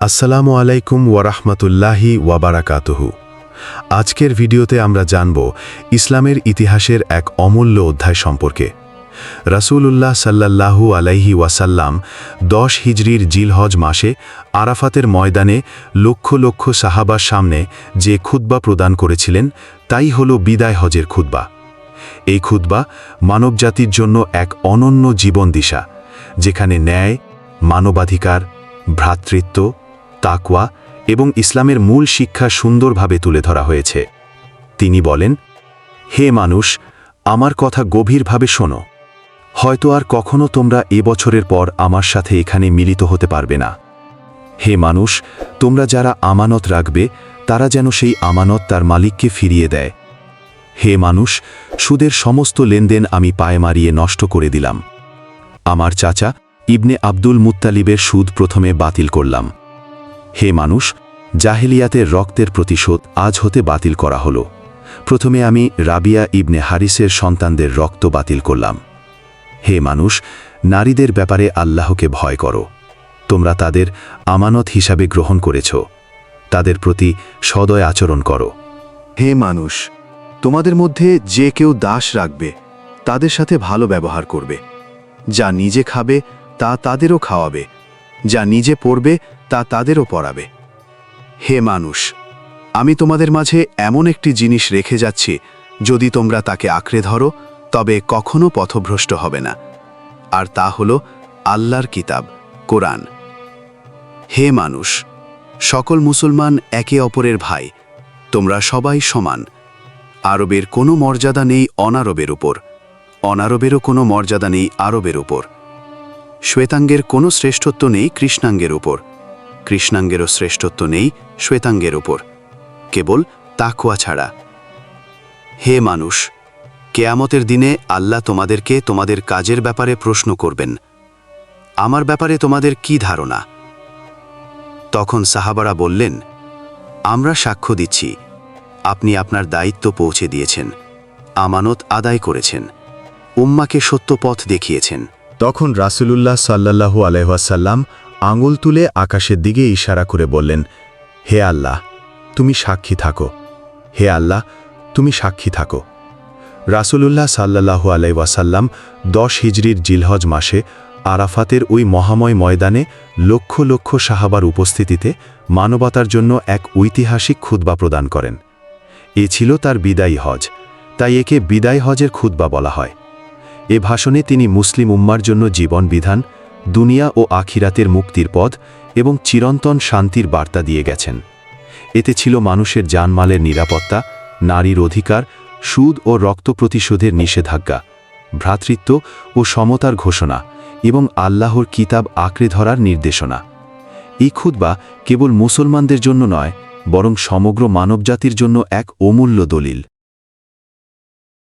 আসসালামু আলাইকুম ওয়ারাহমাতুল্লাহি ওয়াবারাকাতুহু আজকের ভিডিওতে আমরা জানব ইসলামের ইতিহাসের এক অমূল্য অধ্যায় সম্পর্কে। রাসূলুল্লাহ সাল্লাল্লাহু আলাইহি ওয়াসাল্লাম দশ হিজরির জিলহজ মাসে আরাফাতের ময়দানে লক্ষ লক্ষ সাহাবার সামনে যে খুতবা প্রদান করেছিলেন, তাই হল বিদায় হজের খুতবা। এই খুতবা মানবজাতির জন্য এক অনন্য জীবন দিশা, যেখানে ন্যায়, মানবাধিকার, ভ্রাতৃত্ব তাকওয়া এবং ইসলামের মূল শিক্ষা সুন্দরভাবে তুলে ধরা হয়েছে। তিনি বলেন, হে মানুষ, আমার কথা গভীরভাবে শোনো। হয়তো আর কখনো তোমরা এ বছরের পর আমার সাথে এখানে মিলিত হতে পারবে না। হে মানুষ, তোমরা যারা আমানত রাখবে, তারা যেন সেই আমানত তার মালিককে ফিরিয়ে দেয়। হে মানুষ, সুদের সমস্ত লেনদেন আমি পায়ে মারিয়ে নষ্ট করে দিলাম। আমার চাচা ইবনে আব্দুল মুত্তালিবের সুদ প্রথমে বাতিল করলাম। হে মানুষ, জাহেলিয়াতের রক্তের প্রতিশোধ আজ হতে বাতিল করা হলো। প্রথমে আমি রাবিয়া ইবনে হারিসের সন্তানদের রক্ত বাতিল করলাম। হে মানুষ, নারীদের ব্যাপারে আল্লাহকে ভয় করো। তোমরা তাদের আমানত হিসাবে গ্রহণ করেছ। তাদের প্রতি সদয় আচরণ করো। হে মানুষ, তোমাদের মধ্যে যে কেউ দাস রাখবে, তাদের সাথে ভালো ব্যবহার করবে। যা নিজে খাবে, তা তাদেরও খাওয়াবে। যা নিজে পড়বে তা তাদেরও পড়াবে। হে মানুষ, আমি তোমাদের মাঝে এমন একটি জিনিস রেখে যাচ্ছি, যদি তোমরা তাকে আঁকড়ে ধরো, তবে কখনো পথভ্রষ্ট হবে না। আর তা হল আল্লাহর কিতাব, কোরআন। হে মানুষ, সকল মুসলমান একে অপরের ভাই, তোমরা সবাই সমান। আরবের কোনো মর্যাদা নেই অনারবের উপর, অনারবেরও কোনো মর্যাদা নেই আরবের উপর। শ্বেতাঙ্গের কোনো শ্রেষ্ঠত্ব নেই কৃষ্ণাঙ্গের ওপর কৃষ্ণাঙ্গেরও শ্রেষ্ঠত্ব নেই শ্বেতাঙ্গের ওপর কেবল তাকুয়া ছাড়া। হে মানুষ, কেয়ামতের দিনে আল্লাহ তোমাদেরকে তোমাদের কাজের ব্যাপারে প্রশ্ন করবেন। আমার ব্যাপারে তোমাদের কি ধারণা? তখন সাহাবারা বললেন, আমরা সাক্ষ্য দিচ্ছি। আপনি আপনার দায়িত্ব পৌঁছে দিয়েছেন। আমানত আদায় করেছেন। উম্মাকে সত্য পথ দেখিয়েছেন। তখন রাসূলুল্লাহ সাল্লাল্লাহু আলহাসাল্লাম আঙুল তুলে আকাশের দিকে ইশারা করে বললেন, হে আল্লাহ, তুমি সাক্ষী থাকো। হে আল্লাহ, তুমি সাক্ষী থাকো। রাসূলুল্লাহ সাল্লাল্লাহু আলাইসাল্লাম দশ হিজরির জিলহজ মাসে আরাফাতের ওই মহাময় ময়দানে লক্ষ লক্ষ সাহাবার উপস্থিতিতে মানবতার জন্য এক ঐতিহাসিক খুতবা প্রদান করেন। এ ছিল তার বিদায়ী হজ। তাই একে বিদায় হজের খুতবা বলা হয়। এ ভাষণে তিনি মুসলিম উম্মার জন্য জীবন বিধান দুনিয়া ও আখিরাতের মুক্তির পথ এবং চিরন্তন শান্তির বার্তা দিয়ে গেছেন। এতে ছিল মানুষের জানমালের নিরাপত্তা, নারীর অধিকার, সুদ ও রক্ত প্রতিশোধের নিষেধাজ্ঞা, ভ্রাতৃত্ব ও সমতার ঘোষণা এবং আল্লাহর কিতাব আঁকড়ে ধরার নির্দেশনা। এই খুতবা কেবল মুসলমানদের জন্য নয়, বরং সমগ্র মানবজাতির জন্য এক অমূল্য দলিল।